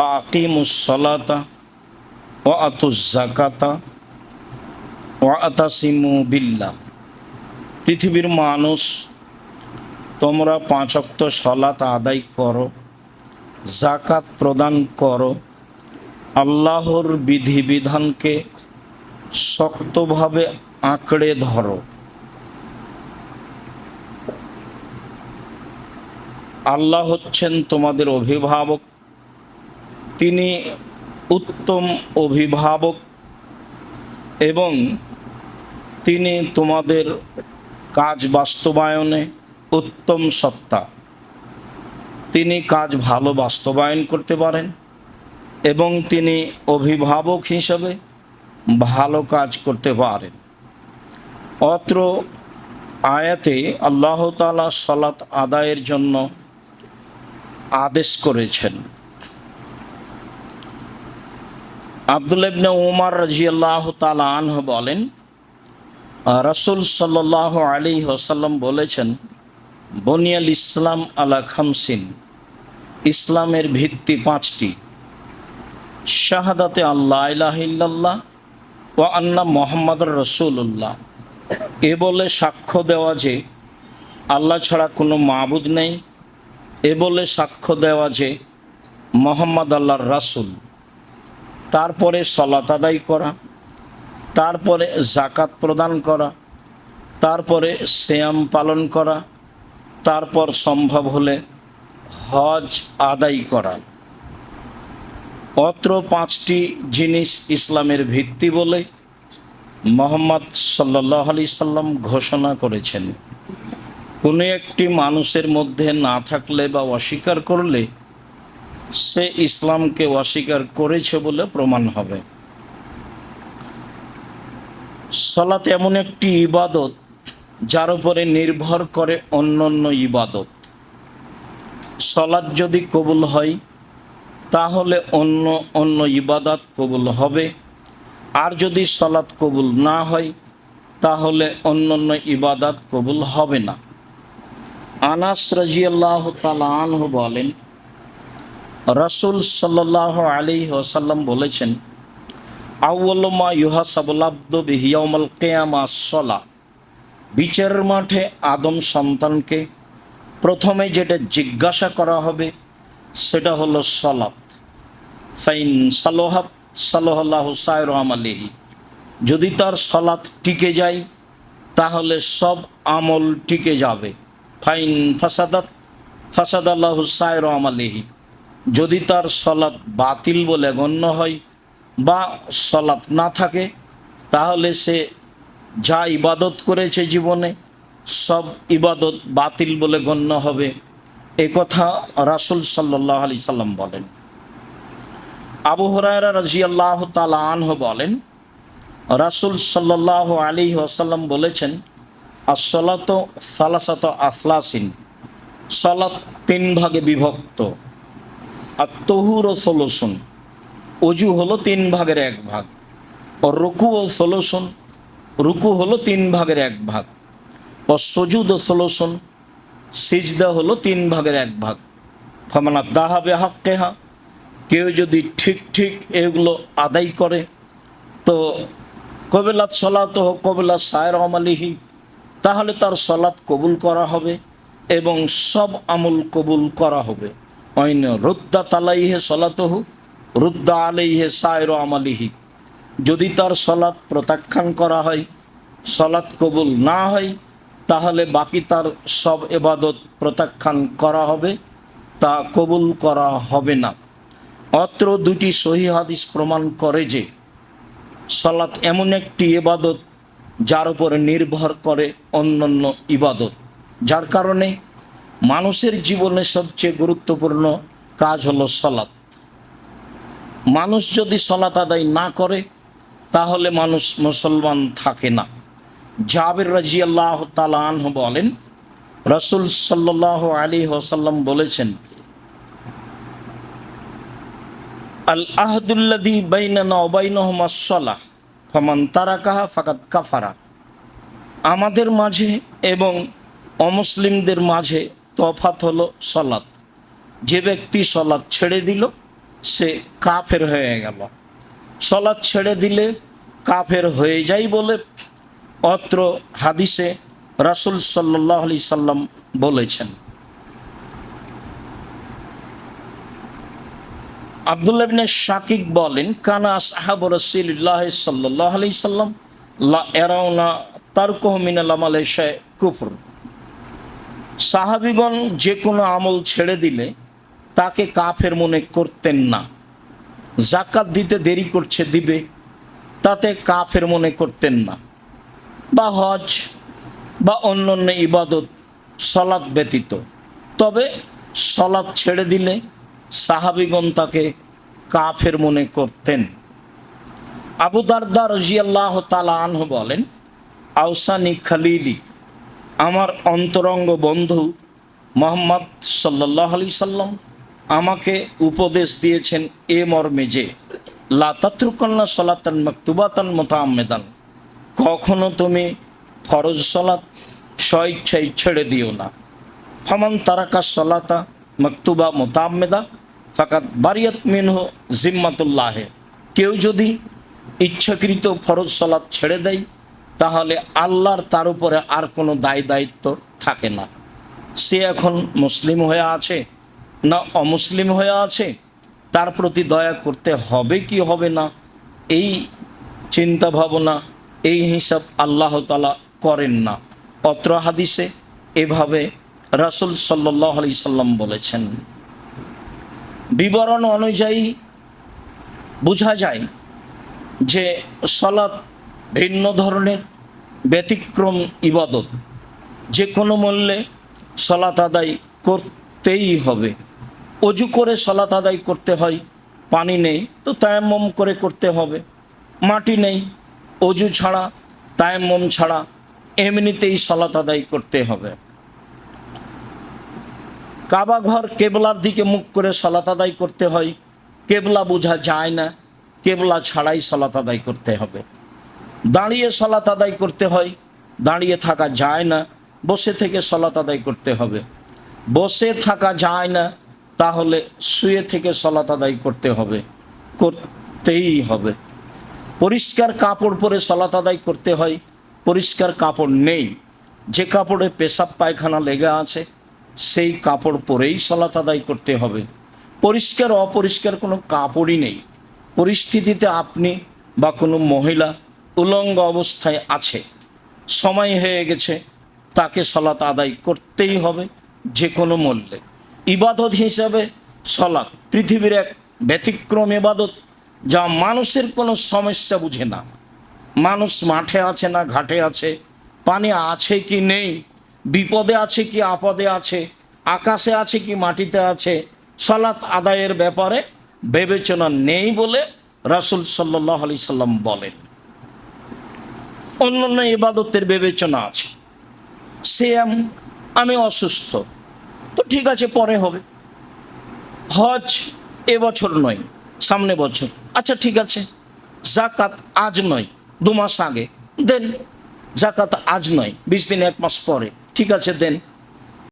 ফাকিমুসলাতা ও আতুজাকাতা ও আতাসিমু বিল্লা পৃথিবীর মানুষ, তোমরা পাঁচক্ত সলাত আদায় করো জাকাত প্রদান করো, আল্লাহর বিধিবিধানকে শক্তভাবে আঁকড়ে ধরো। আল্লাহ হচ্ছেন তোমাদের অভিভাবক। তিনি উত্তম অভিভাবক এবং তিনি তোমাদের কাজ বাস্তবায়নে উত্তম সত্তা। তিনি কাজ ভালো বাস্তবায়ন করতে পারেন এবং তিনি অভিভাবক হিসাবে ভালো কাজ করতে পারেন। অত্র আয়াতে আল্লাহ তালা সলাত আদায়ের জন্য আদেশ করেছেন। আবদুল ইবনে উমার রাজি আল্লাহ তালা আনহ বলেন, রসুল সাল্লাহ আলী ওসাল্লাম বলেছেন, বনিয়াল ইসলাম আলা খামসিন, ইসলামের ভিত্তি পাঁচটি। শাহাদাতে আল্লাহ ইলাহিল্লাহ ও আন্না মোহাম্মদ রসুল্লাহ এ বলে সাক্ষ্য দেওয়া যে, আল্লাহ ছাড়া কোনো মাবুদ নেই। এ বলে সাক্ষ্য দেওয়া যে, মোহাম্মদ আল্লাহর রাসুল। তারপরে সলাত আদায় করা, তারপরে জাকাত প্রদান করা, তারপরে শ্যাম পালন করা, তারপর সম্ভব হলে হজ আদায় করা। অত্র পাঁচটি জিনিস ইসলামের ভিত্তি বলে মোহাম্মদ সাল্লাহ আলি সাল্লাম ঘোষণা করেছেন। কোনো একটি মানুষের মধ্যে না থাকলে বা অস্বীকার করলে সে ইসলামকে অস্বীকার করেছে বলে প্রমাণ হবে। সলাত এমন একটি ইবাদত যার উপরে নির্ভর করে অন্য অন্য ইবাদত। সলাৎ যদি কবুল হয়, তাহলে অন্য অন্য ইবাদত কবুল হবে। আর যদি সলাৎ কবুল না হয়, তাহলে অন্য অন্য ইবাদত কবুল হবে না। আনাস রাজিয়াল্লাহ তালাহ বলেন রসুল সাল্লাহ আলী ওসাল্লাম বলেছেন আউ্লমা ইউহাসাবুলাব্দ বিহিয়াউমাল কেয়ামা সলা। বিচারের মাঠে আদম সন্তানকে প্রথমে যেটা জিজ্ঞাসা করা হবে, সেটা হলো সলাত ফাইন সালোহাত সালোহাল্লাহ সায়র আমালিহি। যদি তার সলাৎ টিকে যায়, তাহলে সব আমল টিকে যাবে। ফাইন ফাসাদাত ফাসাদ আল্লাহ সায়র আমালিহি। যদি তার সলাৎ বাতিল বলে গণ্য হয় বা সলাৎ না থাকে, তাহলে সে যা ইবাদত করেছে জীবনে, সব ইবাদত বাতিল বলে গণ্য হবে। এ কথা রাসুল সাল্লাহ আলি সাল্লাম বলেন। আবু হরায়রা রাজি আল্লাহ তালা আনহ বলেন, রাসুল সাল্লাহ আলী আসাল্লাম বলেছেন আসলাত সালাসাত আফলাসিন সলাত তিন ভাগে বিভক্ত। আর তহুর ও সলোসন, অজু হলো তিন ভাগের এক ভাগ। ও রুকু ও সলোসন, রুকু হলো তিন ভাগের এক ভাগ। ও সজুদ ও সলোসন, সিজদা হলো তিন ভাগের এক ভাগ। ফমানা দাহাবে হাক্কেহা, কেউ যদি ঠিক ঠিক এগুলো আদায় করে, তো কবিলাত সলাত হোক, কবিলাত সায়ের আমালিহি, তাহলে তার সলাৎ কবুল করা হবে এবং সব আমল কবুল করা হবে। অন্য রুদ্দা তালাইহে সলাতহু, রুদ্দা আলাইহে সায়ের আমালিহি। যদি তার সলাৎ প্রত্যাখ্যান করা হয়, সলাৎ কবুল না হয়, তাহলে বাকি তার সব এবাদত প্রত্যাখ্যান করা হবে, তা কবুল করা হবে না। অত্র দুটি সহি হাদিস প্রমাণ করে যে, সলাৎ এমন একটি এবাদত যার উপরে নির্ভর করে অন্যান্য ইবাদত। যার কারণে মানুষের জীবনে সবচেয়ে গুরুত্বপূর্ণ কাজ হলো সলাৎ মানুষ যদি সলাৎ আদায় না করে, তাহলে মানুষ মুসলমান থাকে না। জাবের রাজি আল্লাহ তালাহ বলেন, রসুল সাল্লাহ আলী ওসাল্লাম বলেছেন, আল আহদুল্লাদি বাইনানা অবাইনহমা সলাহ, ফমান তারা কাহা ফাকাত কাফারা। আমাদের মাঝে এবং অমুসলিমদের মাঝে তফাত হলো সলাৎ যে ব্যক্তি সলাৎ ছেড়ে দিল, সে কাফের হয়ে গেল। সলাৎ ছেড়ে দিলে কাফের হয়ে যায় বলে অত্র হাদিসে রাসুল সাল্লাহ আলি সাল্লাম বলেছেন। আবদুল্লাহ বিন শাকিক বলেন, কানা সাহাব রসিল্লাহ সাল্লাহ আলি সাল্লাম লা এরাউনা তারকহ মিনাল আমালে কুফর। সাহাবিগণ যে কোনো আমল ছেড়ে দিলে তাকে কাফের মনে করতেন না। জাকাত দিতে দেরি করছে দিবে, তাতে কাফের মনে করতেন না। বা হজ বা অন্য অন্য ইবাদত সলাৎ ব্যতীত। তবে সলাৎ ছেড়ে দিলে সাহাবিগণ তাকে কাফের মনে করতেন। আবুদারদা রজিয়াল্লাহ তালা আনহু বলেন আউসানি খালিলি আমার অন্তরঙ্গ বন্ধু মোহাম্মদ সাল্লাহ আলি সাল্লাম আমাকে উপদেশ দিয়েছেন, এ মর্মে যে লাতাত্রুকন্যা সলাতান মকতুবাতান মোতামেদান কখনো তুমি ফরজ সলাত স্বইচ্ছাই ছেড়ে দিও না। ফমান তারাকা সলাতা মকতুবা মোতামেদা ফাকাত বারিয়াত মিনহ জিম্মাতুল্লাহে। কেউ যদি ইচ্ছাকৃত ফরজ সলাৎ ছেড়ে দেয় তাহলে আল্লাহর তার উপরে আর কোনো দায় দায়িত্ব থাকে না। সে এখন মুসলিম হয়ে আছে না অমুসলিম হয়ে আছে, তার প্রতি দয়া করতে হবে কি হবে না? এই চিন্তা ভাবনা এই হিসাব আল্লাহ তালা করেন না। অত্র হাদিসে এভাবে রাসুল সাল্লাহ আলি সাল্লাম বলেছেন। বিবরণ অনুযায়ী বোঝা যায় যে সলাৎ ভিন্ন ধরনের ব্যতিক্রম ইবাদত। যে কোনো মূল্যে সলাত আদায় করতেই হবে। অজু করে সলাত আদায় করতে হয়, পানি নেই তো তায়াম্মম করে করতে হবে। মাটি নেই, অজু ছাড়া, তায়াম্মম ছাড়া এমনিতেই সলাত আদায় করতে হবে। কাবা ঘর কেবলার দিকে মুখ করে সলাত আদায় করতে হয়। কেবলা বোঝা যায় না, কেবলা ছাড়াই সলাত আদায় করতে হবে। দাঁড়িয়ে সলাত আদায় করতে হয়। দাঁড়িয়ে থাকা যায় না। বসে থেকে সলাত আদায় করতে হবে। বসে থাকা যায় না, তাহলে শুয়ে থেকে সলাত আদায় করতে হবে। করতেই হবে। পরিষ্কার কাপড় পরে সলাত আদায় করতে হয়। পরিষ্কার কাপড় নেই। যে কাপড়ে পেশাব, পায়খানা লেগে আছে, সেই কাপড় পরেই সলাত আদায় করতে হবে। পরিষ্কার, অপরিষ্কার কোনো কাপড়ই নেই। পরিস্থিতিতে আপনি বা কোনো মহিলা উলঙ্গ অবস্থায় আছে। সময় হয়ে গেছে, তাকে সলাত আদায় করতেই হবে যে কোনো মূল্যে। ইবাদত হিসাবে সলাৎ পৃথিবীর এক ব্যতিক্রম ইবাদত, যা মানুষের কোনো সমস্যা বুঝে না। মানুষ মাঠে আছে না ঘাটে আছে, পানি আছে কি নেই, বিপদে আছে কি আপদে আছে, আকাশে আছে কি মাটিতে আছে, সলাৎ আদায়ের ব্যাপারে বিবেচনা নেই বলে রাসুল সাল্লাহ আলি সাল্লাম বলেন। অন্য অন্য ইবাদতের বিবেচনা আছে। সে আম- আমি অসুস্থ। তো ঠিক আছে, পরে হবে। হজ এবছর নয়, সামনে বছর। আচ্ছা ঠিক আছে। জাকাত আজ নয়, দু মাস আগে। দেন, জাকাত আজ নয়, বিশ দিন, এক মাস পরে। ঠিক আছে, দেন।